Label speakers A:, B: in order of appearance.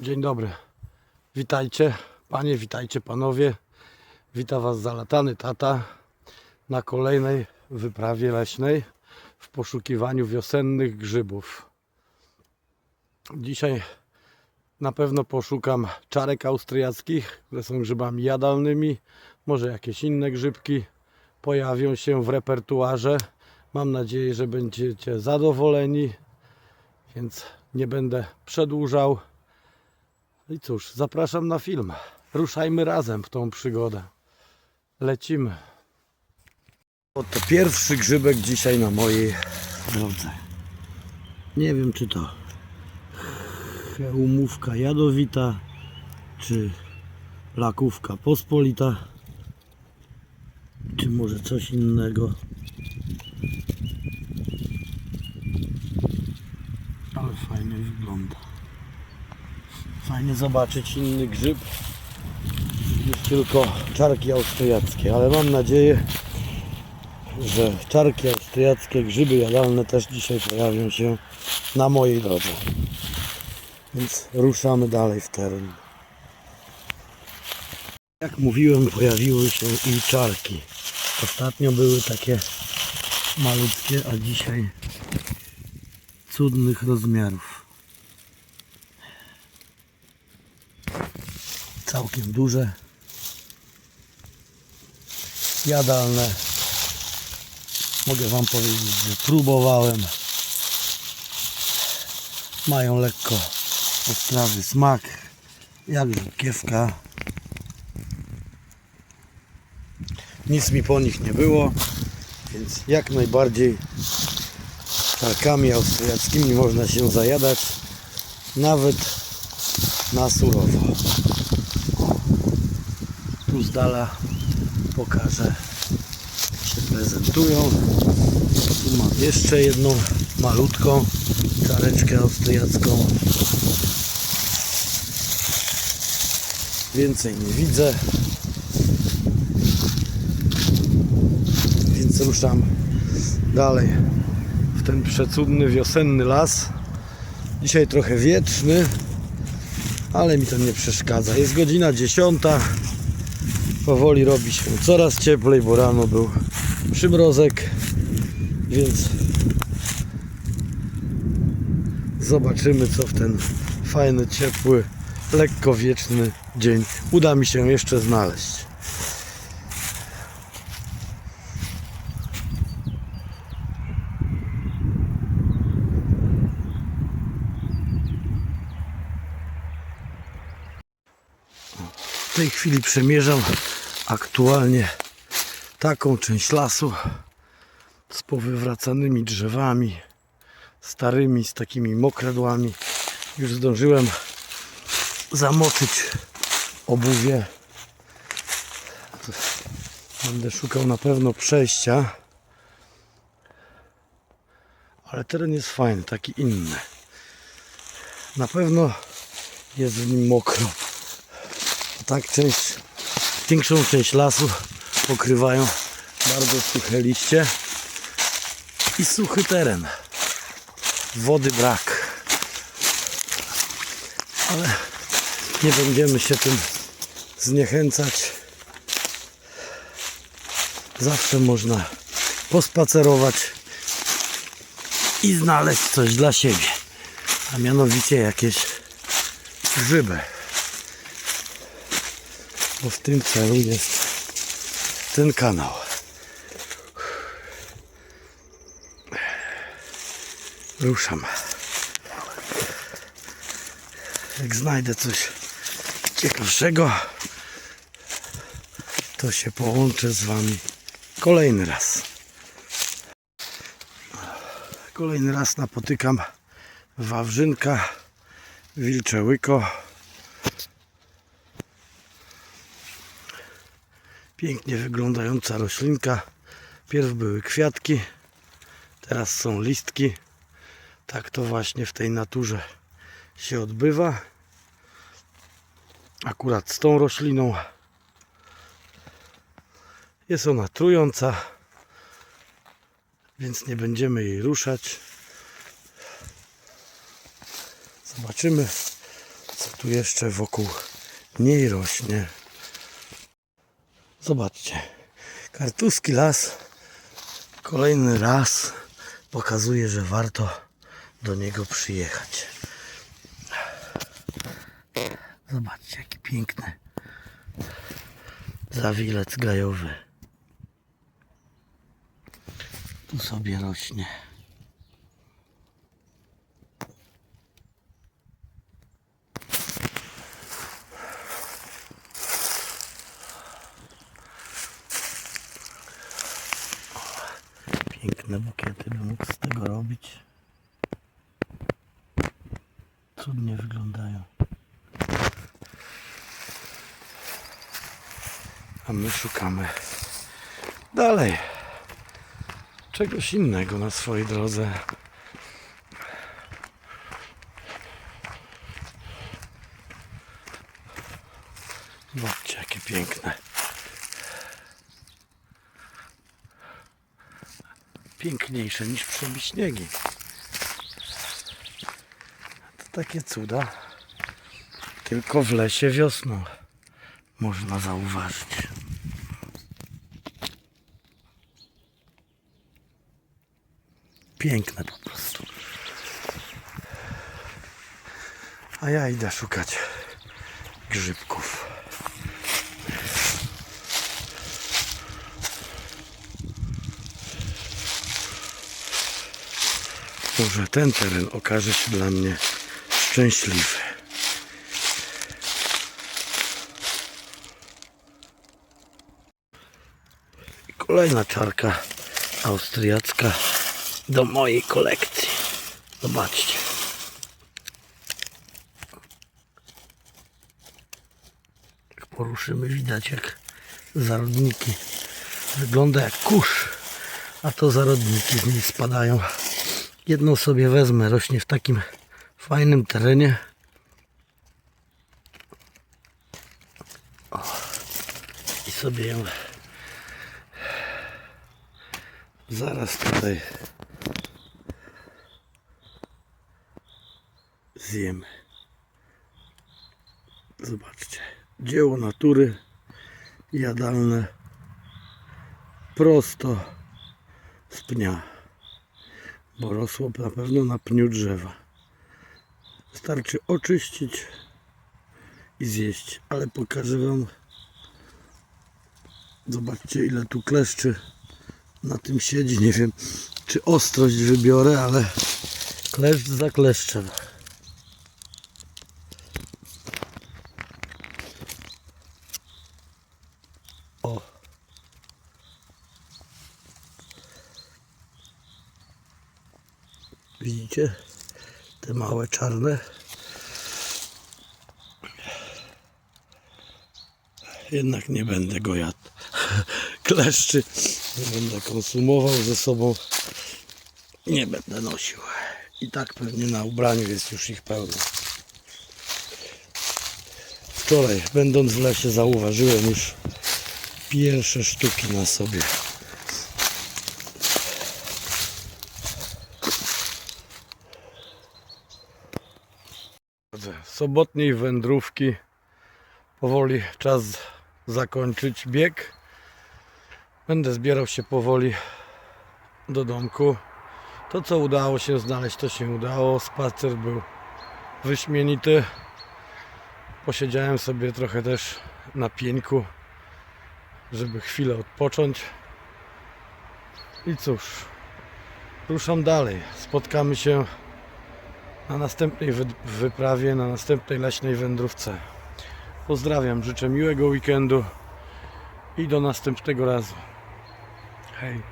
A: Dzień dobry. Witajcie panie, witajcie panowie. Witam was zalatany tata na kolejnej wyprawie leśnej w poszukiwaniu wiosennych grzybów. Dzisiaj na pewno poszukam czarek austriackich, które są grzybami jadalnymi. Może jakieś inne grzybki pojawią się w repertuarze. Mam nadzieję, że będziecie zadowoleni, więc nie będę przedłużał. I cóż, zapraszam na film. Ruszajmy razem w tą przygodę. Lecimy. Oto pierwszy grzybek dzisiaj na mojej drodze. Nie wiem, czy to hełmówka jadowita, czy lakówka pospolita, czy może coś innego. Ale fajnie wygląda. Fajnie zobaczyć inny grzyb niż tylko czarki austriackie, ale mam nadzieję, że czarki austriackie, grzyby jadalne też dzisiaj pojawią się na mojej drodze. Więc ruszamy dalej w teren. Jak mówiłem, pojawiły się i czarki. Ostatnio były takie malutkie, a dzisiaj cudnych rozmiarów. Całkiem duże, jadalne. Mogę Wam powiedzieć, że próbowałem. Mają lekko ostrawy smak, jak żółkiewka. Nic mi po nich nie było, więc jak najbardziej czarkami austriackimi można się zajadać, nawet na surowo tu z dala pokażę się prezentują. Tu mam jeszcze jedną malutką czareczkę austriacką. Więcej nie widzę. Więc ruszam dalej w ten przecudny wiosenny las. Dzisiaj trochę wietrzny ale mi to nie przeszkadza. Jest godzina 10 powoli robi się coraz cieplej, bo rano był przymrozek, więc zobaczymy co w ten fajny, ciepły, lekko wieczny dzień uda mi się jeszcze znaleźć. W tej chwili przemierzam aktualnie taką część lasu z powywracanymi drzewami, starymi, z takimi mokradłami. Już zdążyłem zamoczyć obuwie. Będę szukał na pewno przejścia. Ale teren jest fajny, taki inny. Na pewno jest w nim mokro tak część, większą część lasu pokrywają bardzo suche liście i suchy teren. Wody brak. Ale nie będziemy się tym zniechęcać. Zawsze można pospacerować i znaleźć coś dla siebie. A mianowicie jakieś grzyby bo w tym celu jest ten kanał. Ruszam. Jak znajdę coś ciekawszego, to się połączę z Wami kolejny raz. Kolejny raz napotykam Wawrzynka, Wilcze Łyko. Pięknie wyglądająca roślinka. Pierw były kwiatki, teraz są listki. Tak to właśnie w tej naturze się odbywa. Akurat z tą rośliną jest ona trująca, więc nie będziemy jej ruszać. Zobaczymy, Co tu jeszcze wokół niej rośnie? Zobaczcie. Kartuski las kolejny raz pokazuje, że warto do niego przyjechać. Zobaczcie, jaki piękny zawilec gajowy. Tu sobie rośnie. Piękne bukiety bym mógł z tego robić. Cudnie wyglądają. A my szukamy dalej czegoś innego na swojej drodze. Zobaczcie, jakie piękne. Piękniejsze niż przebiśniegi. To takie cuda. Tylko w lesie wiosną można zauważyć. Piękne po prostu. A ja idę szukać grzybków. Może ten teren okaże się dla mnie szczęśliwy. Kolejna czarka austriacka do mojej kolekcji. Zobaczcie. Jak poruszymy, widać jak zarodniki. Wygląda jak kurz, a to zarodniki z niej spadają. Jedną sobie wezmę, rośnie w takim fajnym terenie. O, I sobie ją zaraz tutaj zjemy. Zobaczcie, dzieło natury jadalne prosto z pnia, bo rosło na pewno na pniu drzewa. Wystarczy oczyścić i zjeść, ale pokażę Wam. Zobaczcie ile tu kleszczy na tym siedzi. Nie wiem czy ostrość wybiorę, ale kleszcz za kleszczem. O. Widzicie? Te małe czarne. Jednak nie będę go jadł. Kleszczy nie będę konsumował ze sobą. Nie będę nosił. I tak pewnie na ubraniu jest już ich pełno. Wczoraj, będąc w lesie, zauważyłem już pierwsze sztuki na sobie. Sobotniej wędrówki. Powoli czas zakończyć bieg. Będę zbierał się powoli do domku. To co udało się znaleźć, to się udało. Spacer był wyśmienity. Posiedziałem sobie trochę też na pieńku, żeby chwilę odpocząć. I cóż, ruszam dalej. Spotkamy się na następnej wy- wyprawie, na następnej leśnej wędrówce. Pozdrawiam, życzę miłego weekendu i do następnego razu. Hej.